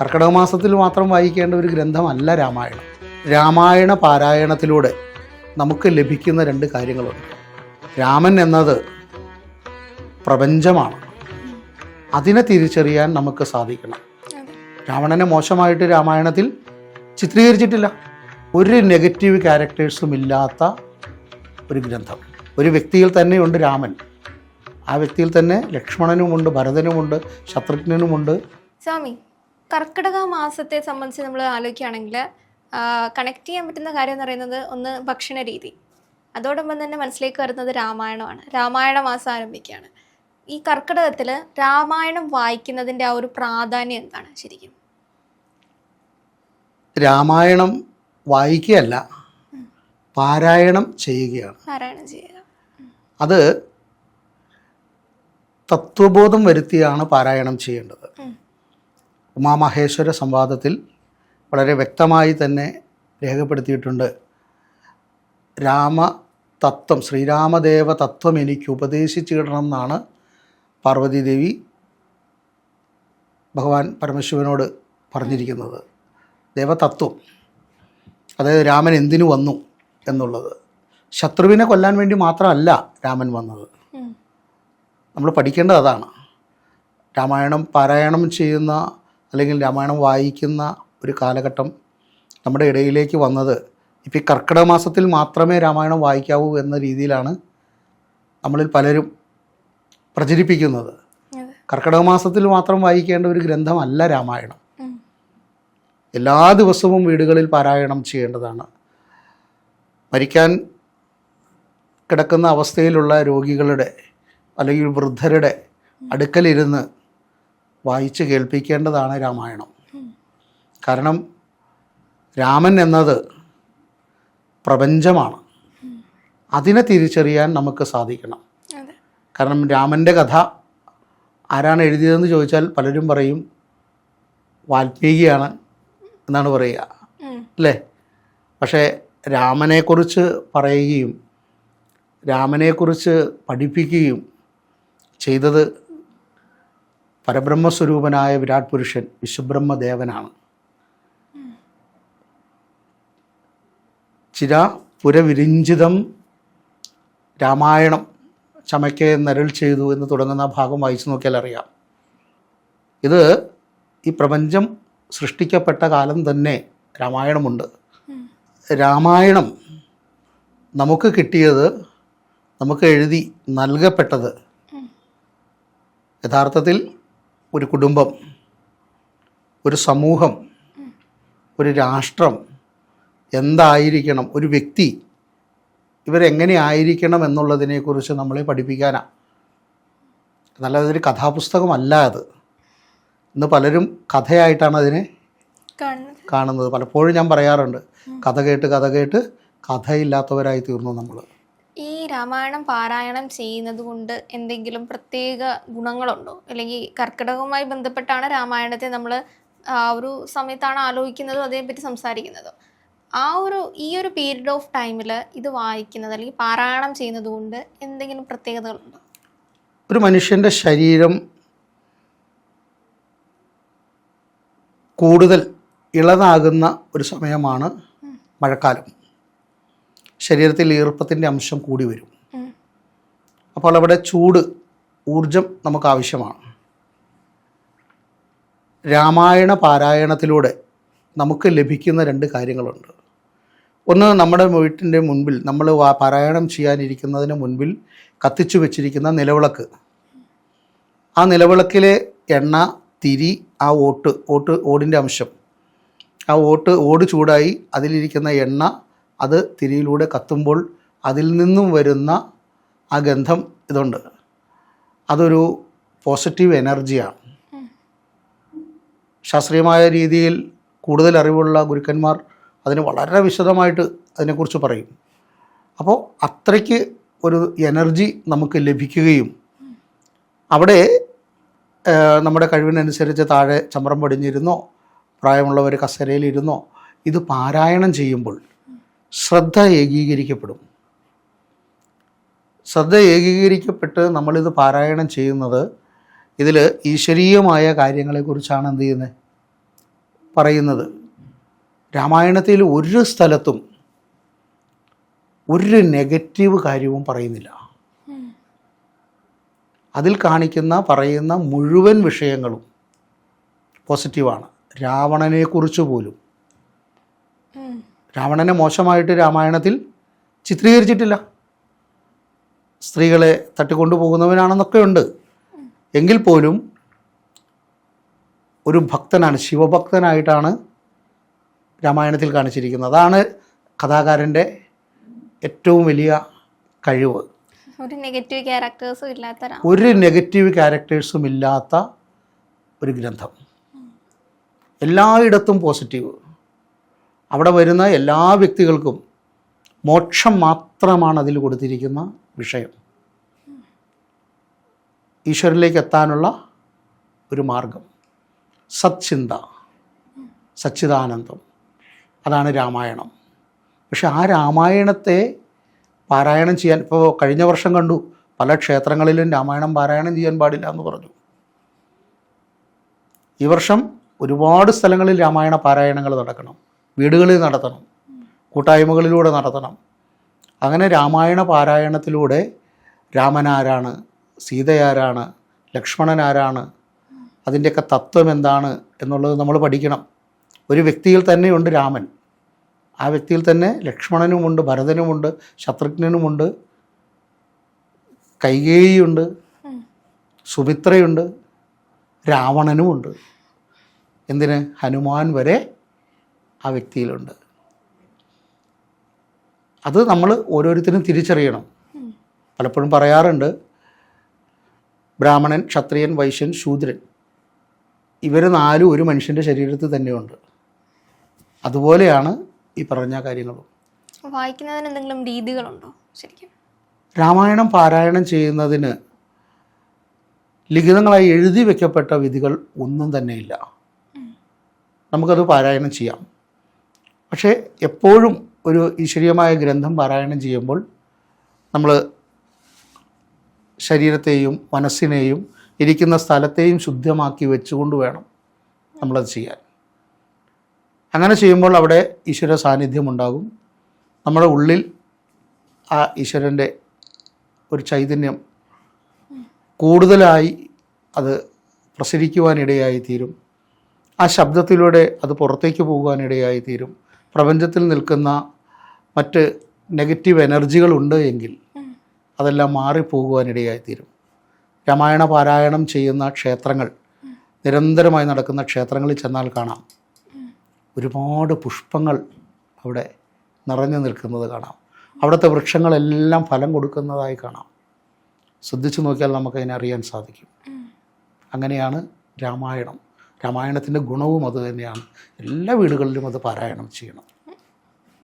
കർക്കിടക മാസത്തിൽ മാത്രം വായിക്കേണ്ട ഒരു ഗ്രന്ഥമല്ല രാമായണം. രാമായണ പാരായണത്തിലൂടെ നമുക്ക് ലഭിക്കുന്ന രണ്ട് കാര്യങ്ങളുണ്ട്. രാമൻ എന്നത് പ്രപഞ്ചമാണ്. അതിനെ തിരിച്ചറിയാൻ നമുക്ക് സാധിക്കണം. രാവണനെ മോശമായിട്ട് രാമായണത്തിൽ ചിത്രീകരിച്ചിട്ടില്ല. ഒരു നെഗറ്റീവ് ക്യാരക്ടേഴ്സും ഇല്ലാത്ത ഒരു ഗ്രന്ഥം. ഒരു വ്യക്തിയിൽ തന്നെയുണ്ട് രാമൻ. ആ വ്യക്തിയിൽ തന്നെ ലക്ഷ്മണനുമുണ്ട് ഭരതനുമുണ്ട് ശത്രുഘ്നനുമുണ്ട്. സ്വാമി കർക്കിടക മാസത്തെ സംബന്ധിച്ച് നമ്മൾ ആലോചിക്കുകയാണെങ്കിൽ കണക്ട് ചെയ്യാൻ പറ്റുന്ന കാര്യം എന്ന് പറയുന്നത് ഒന്ന് ഭക്ഷണ രീതി. അതോടൊപ്പം തന്നെ മനസ്സിലേക്ക് വരുന്നത് രാമായണമാണ്. രാമായണ മാസം ആരംഭിക്കുകയാണ്. ഈ കർക്കിടകത്തിൽ രാമായണം വായിക്കുന്നതിന്റെ ആ ഒരു പ്രാധാന്യം എന്താണ് ശരിക്കും? രാമായണം വായിക്കുകയല്ല പാരായണം ചെയ്യുകയാണ്. പാരായണം ചെയ്യുക. അത് തത്വബോധം വരുത്തിയാണ് പാരായണം ചെയ്യേണ്ടത്. ഉമാമഹേശ്വര സംവാദത്തിൽ വളരെ വ്യക്തമായി തന്നെ രേഖപ്പെടുത്തിയിട്ടുണ്ട്. രാമ തത്വം ശ്രീരാമദേവ തത്വം എനിക്ക് ഉപദേശിച്ചിടണം എന്നാണ് പാർവതീദേവി ഭഗവാൻ പരമശിവനോട് പറഞ്ഞിരിക്കുന്നത്. ദേവതത്വം അതായത് രാമൻ എന്തിനു വന്നു എന്നുള്ളത്. ശത്രുവിനെ കൊല്ലാൻ വേണ്ടി മാത്രമല്ല രാമൻ വന്നത്. നമ്മൾ പഠിക്കേണ്ടത് അതാണ്. രാമായണം പാരായണം ചെയ്യുന്ന അല്ലെങ്കിൽ രാമായണം വായിക്കുന്ന ഒരു കാലഘട്ടം നമ്മുടെ ഇടയിലേക്ക് വന്നത് ഇപ്പോൾ ഈ കർക്കിടക മാസത്തിൽ മാത്രമേ രാമായണം വായിക്കാവൂ എന്ന രീതിയിലാണ് നമ്മളിൽ പലരും പ്രചരിപ്പിക്കുന്നത്. കർക്കിടക മാസത്തിൽ മാത്രം വായിക്കേണ്ട ഒരു ഗ്രന്ഥമല്ല രാമായണം. എല്ലാ ദിവസവും വീടുകളിൽ പാരായണം ചെയ്യേണ്ടതാണ്. മരിക്കാൻ കിടക്കുന്ന അവസ്ഥയിലുള്ള രോഗികളുടെ അല്ലെങ്കിൽ വൃദ്ധരുടെ അടുക്കലിരുന്ന് വായിച്ച് കേൾപ്പിക്കേണ്ടതാണ് രാമായണം. കാരണം രാമൻ എന്നത് പ്രപഞ്ചമാണ്. അതിനെ തിരിച്ചറിയാൻ നമുക്ക് സാധിക്കണം. കാരണം രാമന്റെ കഥ ആരാണ് എഴുതിയതെന്ന് ചോദിച്ചാൽ പലരും പറയും വാൽമീകിയാണ് എന്നാണ് പറയുക. അല്ലേ? പക്ഷേ രാമനെക്കുറിച്ച് പറയുകയും രാമനെക്കുറിച്ച് പഠിപ്പിക്കുകയും ചെയ്തത് പരബ്രഹ്മസ്വരൂപനായ വിരാട് പുരുഷൻ വിശ്വബ്രഹ്മദേവനാണ്. ചിര പുരവിരിഞ്ചിതം രാമായണം ചമയ്ക്ക് നരൾ ചെയ്തു എന്ന് തുടങ്ങുന്ന ഭാഗം വായിച്ചു നോക്കിയാൽ അറിയാം. ഇത് ഈ പ്രപഞ്ചം സൃഷ്ടിക്കപ്പെട്ട കാലം തന്നെ രാമായണമുണ്ട്. രാമായണം നമുക്ക് കിട്ടിയത് നമുക്ക് എഴുതി നൽകപ്പെട്ടത്. യഥാർത്ഥത്തിൽ ഒരു കുടുംബം ഒരു സമൂഹം ഒരു രാഷ്ട്രം എന്തായിരിക്കണം ഒരു വ്യക്തി ഇവരെങ്ങനെ ആയിരിക്കണം എന്നുള്ളതിനെക്കുറിച്ച് നമ്മളെ പഠിപ്പിക്കാനാണ് നല്ല കഥാപുസ്തകമല്ല അത്. ഇന്ന് പലരും കഥയായിട്ടാണ് അതിനെ കാണുന്നത്. പലപ്പോഴും ഞാൻ പറയാറുണ്ട് കഥ കേട്ട് കഥ കേട്ട് കഥയില്ലാത്തവരായി തീർന്നു നമ്മൾ ഈ രാമായണം പാരായണം ചെയ്യുന്നത് കൊണ്ട് എന്തെങ്കിലും പ്രത്യേക ഗുണങ്ങളുണ്ടോ? അല്ലെങ്കിൽ കർക്കിടകവുമായി ബന്ധപ്പെട്ടാണ് രാമായണത്തെ നമ്മൾ ആ ഒരു സമയത്താണ് ആലോചിക്കുന്നതും അതേപറ്റി സംസാരിക്കുന്നതും. ആ ഒരു ഈ ഒരു പീരീഡ് ഓഫ് ടൈമിൽ ഇത് വായിക്കുന്നത് അല്ലെങ്കിൽ പാരായണം ചെയ്യുന്നത് കൊണ്ട് എന്തെങ്കിലും പ്രത്യേകതകളുണ്ടോ? ഒരു മനുഷ്യന്റെ ശരീരം കൂടുതൽ ഇളതാകുന്ന ഒരു സമയമാണ് മഴക്കാലം. ശരീരത്തിൽ ഈർപ്പത്തിന്റെ അംശം കൂടി വരും. അപ്പോൾ അവിടെ ചൂട് ഊർജം നമുക്ക് ആവശ്യമാണ് രാമായണ പാരായണത്തിലൂടെ നമുക്ക് ലഭിക്കുന്ന രണ്ട് കാര്യങ്ങളുണ്ട്. ഒന്ന് നമ്മുടെ വീട്ടിന്റെ മുൻപിൽ നമ്മൾ പാരായണം ചെയ്യാനിരിക്കുന്നതിന് മുൻപിൽ കത്തിച്ചു വെച്ചിരിക്കുന്ന നിലവിളക്ക്. ആ നിലവിളക്കിലെ എണ്ണ തിരി ആ ഓട്ട് ഓട്ട് ഓടിന്റെ അംശം. ആ ഓട്ട് ഓട് ചൂടായി അതിലിരിക്കുന്ന എണ്ണ അത് തിരിയിലൂടെ കത്തുമ്പോൾ അതിൽ നിന്നും വരുന്ന ആ ഗന്ധം ഇതുണ്ട്. അതൊരു പോസിറ്റീവ് എനർജിയാണ് ശാസ്ത്രീയമായ രീതിയിൽ കൂടുതൽ അറിവുള്ള ഗുരുക്കന്മാർ അതിന് വളരെ വിശദമായിട്ട് അതിനെക്കുറിച്ച് പറയും. അപ്പോൾ അത്രയ്ക്ക് ഒരു എനർജി നമുക്ക് ലഭിക്കുകയും അവിടെ നമ്മുടെ കഴിവിനനുസരിച്ച് താഴെ ചമ്രം പടിഞ്ഞിരുന്നോ പ്രായമുള്ളവർ കസേരയിലിരുന്നോ ഇത് പാരായണം ചെയ്യുമ്പോൾ ശ്രദ്ധ ഏകീകരിക്കപ്പെടും. ശ്രദ്ധ ഏകീകരിക്കപ്പെട്ട് നമ്മളിത് പാരായണം ചെയ്യുന്നത് ഇതിൽ ഈശ്വരീയമായ കാര്യങ്ങളെക്കുറിച്ചാണ് എന്ത് ചെയ്യുന്നത് പറയുന്നത്. രാമായണത്തിൽ ഒരു സ്ഥലത്തും ഒരു നെഗറ്റീവ് കാര്യവും പറയുന്നില്ല. അതിൽ കാണിക്കുന്ന പറയുന്ന മുഴുവൻ വിഷയങ്ങളും പോസിറ്റീവാണ്. രാവണനെക്കുറിച്ച് പോലും. രാവണനെ മോശമായിട്ട് രാമായണത്തിൽ ചിത്രീകരിച്ചിട്ടില്ല. സ്ത്രീകളെ തട്ടിക്കൊണ്ടു പോകുന്നവനാണെന്നൊക്കെ ഉണ്ട് എങ്കിൽ പോലും ഒരു ഭക്തനാണ് ശിവഭക്തനായിട്ടാണ് രാമായണത്തിൽ കാണിച്ചിരിക്കുന്നത്. അതാണ് കഥാകാരന്റെ ഏറ്റവും വലിയ കഴിവ്. ഒരു നെഗറ്റീവ് ക്യാരക്ടേഴ്സും ഇല്ലാത്ത ഒരു നെഗറ്റീവ് ക്യാരക്ടേഴ്സും ഇല്ലാത്ത ഒരു ഗ്രന്ഥം. എല്ലായിടത്തും പോസിറ്റീവ് അവിടെ വരുന്ന എല്ലാ വ്യക്തികൾക്കും മോക്ഷം മാത്രമാണ് അതിൽ കൊടുത്തിരിക്കുന്ന വിഷയം. ഈശ്വരനിലേക്ക് എത്താനുള്ള ഒരു മാർഗം. സത്ചിന്ത സച്ചിദാനന്ദം. അതാണ് രാമായണം. പക്ഷെ ആ രാമായണത്തെ പാരായണം ചെയ്യാൻ ഇപ്പോൾ കഴിഞ്ഞ വർഷം കണ്ടു. പല ക്ഷേത്രങ്ങളിലും രാമായണം പാരായണം ചെയ്യാൻ പാടില്ല എന്ന് പറഞ്ഞു. ഈ വർഷം ഒരുപാട് സ്ഥലങ്ങളിൽ രാമായണ പാരായണങ്ങൾ നടക്കണം. വീടുകളിൽ നടത്തണം കൂട്ടായ്മകളിലൂടെ നടത്തണം. അങ്ങനെ രാമായണ പാരായണത്തിലൂടെ രാമനാരാണ് സീതയാരാണ് ലക്ഷ്മണനാരാണ് അതിന്റെയൊക്കെ തത്വം എന്താണ് എന്നുള്ളത് നമ്മൾ പഠിക്കണം. ഒരു വ്യക്തിയിൽ തന്നെയുണ്ട് രാമൻ. ആ വ്യക്തിയിൽ തന്നെ ലക്ഷ്മണനുമുണ്ട് ഭരതനുമുണ്ട് ശത്രുഘ്നനുമുണ്ട് കൈകേയിയുണ്ട് സുമിത്രയുണ്ട് രാവണനുമുണ്ട്. എന്തിന്? ഹനുമാൻ വരെ ആ വ്യക്തിയിലുണ്ട്. അത് നമ്മൾ ഓരോരുത്തരും തിരിച്ചറിയണം. പലപ്പോഴും പറയാറുണ്ട് ബ്രാഹ്മണൻ ക്ഷത്രിയൻ വൈശ്യൻ ശൂദ്രൻ. ഇവർ നാലും ഒരു മനുഷ്യന്റെ ശരീരത്തിൽ തന്നെയുണ്ട്. അതുപോലെയാണ് ഈ പറഞ്ഞ കാര്യങ്ങളും. വായിക്കുന്നതിന് എന്തെങ്കിലും രീതികളുണ്ടോ ശരിക്കും? രാമായണം പാരായണം ചെയ്യുന്നതിന് ലിഖിതങ്ങളായി എഴുതി വെക്കപ്പെട്ട വിധികൾ ഒന്നും തന്നെയില്ല. നമുക്കത് പാരായണം ചെയ്യാം. പക്ഷേ എപ്പോഴും ഒരു ഈശ്വരീയമായ ഗ്രന്ഥം പാരായണം ചെയ്യുമ്പോൾ നമ്മൾ ശരീരത്തെയും മനസ്സിനെയും ഇരിക്കുന്ന സ്ഥലത്തെയും ശുദ്ധമാക്കി വെച്ചുകൊണ്ട് വേണം നമ്മളത് ചെയ്യാൻ. അങ്ങനെ ചെയ്യുമ്പോൾ അവിടെ ഈശ്വര സാന്നിധ്യം ഉണ്ടാകും നമ്മുടെ ഉള്ളിൽ ആ ഈശ്വരന്റെ ഒരു ചൈതന്യം കൂടുതലായി അത് പ്രസരിക്കുവാനിടയായി തീരും. ആ ശബ്ദത്തിലൂടെ അത് പുറത്തേക്ക് പോകുവാനിടയായി തീരും. പ്രപഞ്ചത്തിൽ നിൽക്കുന്ന മറ്റ് നെഗറ്റീവ് എനർജികളുണ്ട് എങ്കിൽ അതെല്ലാം മാറിപ്പോകുവാനിടയായി തീരും രാമായണ പാരായണം ചെയ്യുന്ന ക്ഷേത്രങ്ങൾ നിരന്തരമായി നടക്കുന്ന ക്ഷേത്രങ്ങളിൽ ചെന്നാൽ കാണാം. ഒരുപാട് പുഷ്പങ്ങൾ അവിടെ നിറഞ്ഞു നിൽക്കുന്നത് കാണാം. അവിടുത്തെ വൃക്ഷങ്ങളെല്ലാം ഫലം കൊടുക്കുന്നതായി കാണാം. ശ്രദ്ധിച്ചു നോക്കിയാൽ നമുക്കതിനെ അറിയാൻ സാധിക്കും. അങ്ങനെയാണ് രാമായണം. രാമായണത്തിന്റെ ഗുണവും അതുതന്നെയാണ് എല്ലാ വീടുകളിലും അത് പാരായണം ചെയ്യണം.